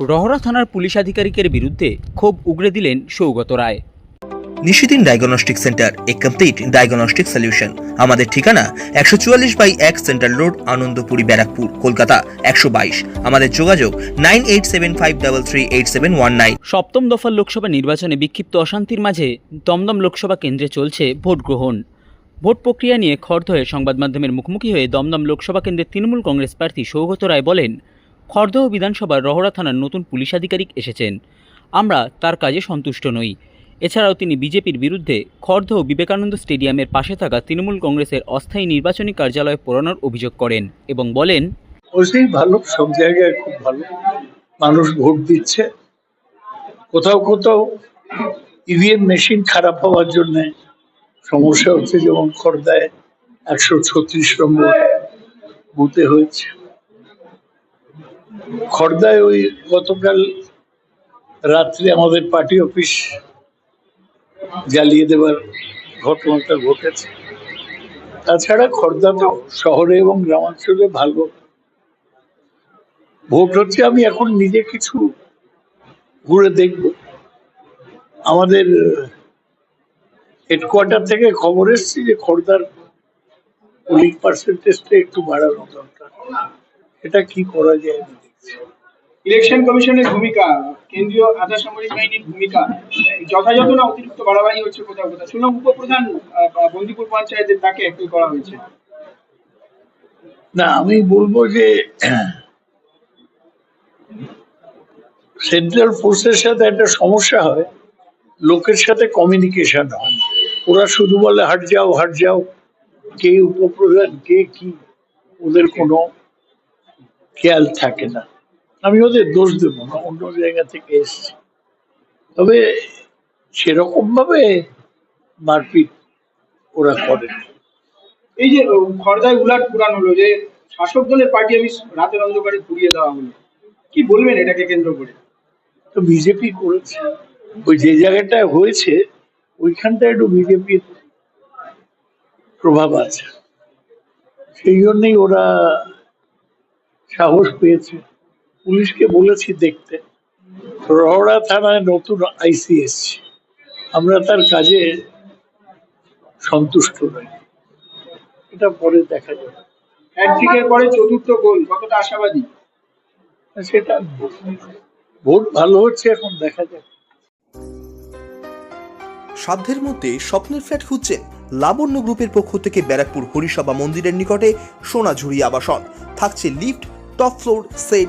রহরা থানার পুলিশ আধিকারিকের বিরুদ্ধে ক্ষোভ উগরে দিলেন সৌগত রায়। নিশিদিন ডায়াগনস্টিক সেন্টার এ কমপ্লিট ডায়াগনস্টিক সলিউশন আমাদের ঠিকানা একশো চুয়াল্লিশ বাই এক সেন্ট্রাল রোড আনন্দপুরি ব্যারাকপুর কলকাতা একশো বাইশ। আমাদের যোগাযোগ nine eight seven five double three eight seven one nine. সপ্তম দফার লোকসভা নির্বাচনে বিক্ষিপ্ত অশান্তির মাঝে দমদম লোকসভা কেন্দ্রে চলছে ভোট গ্রহণ। ভোট প্রক্রিয়া নিয়ে খর্ধ হয়ে সংবাদ মাধ্যমের মুখোমুখি হয়ে দমদম লোকসভা কেন্দ্রের তৃণমূল কংগ্রেস প্রার্থী সৌগত রায় বলেন খর্ধ বিধানসভার রহরা থানার নতুন পুলিশ আধিকারিক এসেছেন। আমরা তার কাজে সন্তুষ্ট নই। এছাড়াও তিনি বিজেপির বিরুদ্ধে খর্ধ বিবেকানন্দ স্টেডিয়ামের পাশে থাকা তৃণমূল কংগ্রেসের অস্থায়ী নির্বাচনী কার্যালয় পোড়ানোর অভিযোগ করেন এবং বলেন ভালো, সব জায়গায় খুব ভালো। মানুষ ভোট দিচ্ছে। কোথাও কোথাও ইভিএম মেশিন খারাপ হওয়ার জন্য সমস্যা হচ্ছে, যেমন খর্দায় একশো ছত্রিশ নম্বর বুথে হয়েছে। খর্দায় ওই গতকাল রাত্রে আমাদের পার্টি অফিস জ্বালিয়ে দেবার ঘটনাটা ঘটেছে। তাছাড়া খর্দা তো শহরে এবং গ্রামাঞ্চলে ভালো। ভোট হচ্ছে, আমি এখন নিজে কিছু ঘুরে দেখব। আমাদের হেডকোয়ার্টার থেকে খবর এসছে যে খোর্ধার পোলিং পার্সেন্টেজটা একটু বাড়ানো দরকার। এটা কি করা যায়? ইলেকশন কমিশনের ভূমিকা, কেন্দ্রীয় আধা সামরিক বাহিনীর ভূমিকা, যথাযথ না অতিরিক্ত বাড়াবাড়ি হচ্ছে কোথাও কোথাও? শুনলাম উপপ্রধান বন্দিপুর পঞ্চায়েতের তাকে অ্যাপিল করা হয়েছে। না, আমি বলব যে, সেন্ট্রাল ফোর্সের সাথে একটা সমস্যা হয়, লোকের সাথে কমিউনিকেশন হয় ওরা শুধু বলে, হাট যাও হাট যাও, কে উপপ্রধান, কে কি? ওদের কোনো খেয়াল থাকে না। আমি ওদের দোষ দেবো না অন্য জায়গা থেকে এসছি। তবে সেরকম ভাবে মারপিট ওরা করে এই যে আহ, খড়দায় উলাট পুরান হলো যে শাসক দলের পার্টি আমি রাতের অন্ধকারে পুড়িয়ে দেওয়া হলো কি বলবেন এটাকে কেন্দ্র করে? তো বিজেপি করেছে। ওই যে জায়গাটায় হয়েছে ওইখানটায় একটু বিজেপির প্রভাব আছে। সেই জন্যই ওরা সাহস পেয়েছে। পুলিশকে বলেছি দেখতে। রহড়া থানায় নতুন আইসি এসছে। আমরা তার কাজে সন্তুষ্ট নই। এটা পরে দেখা যাবে। হ্যাট্রিকের পরে চতুর্থ গোল কতটা আশাবাদী? সেটা ভোট ভালো হচ্ছে এখন দেখা যাক। সাধ্যের মধ্যে স্বপ্নের ফ্ল্যাট খুঁজছেন লাবণ্য গ্রুপের পক্ষ থেকে ব্যারাকপুর হরিসভা মন্দিরের নিকটে সোনাঝুরি আবাসন। থাকছে lift top floor set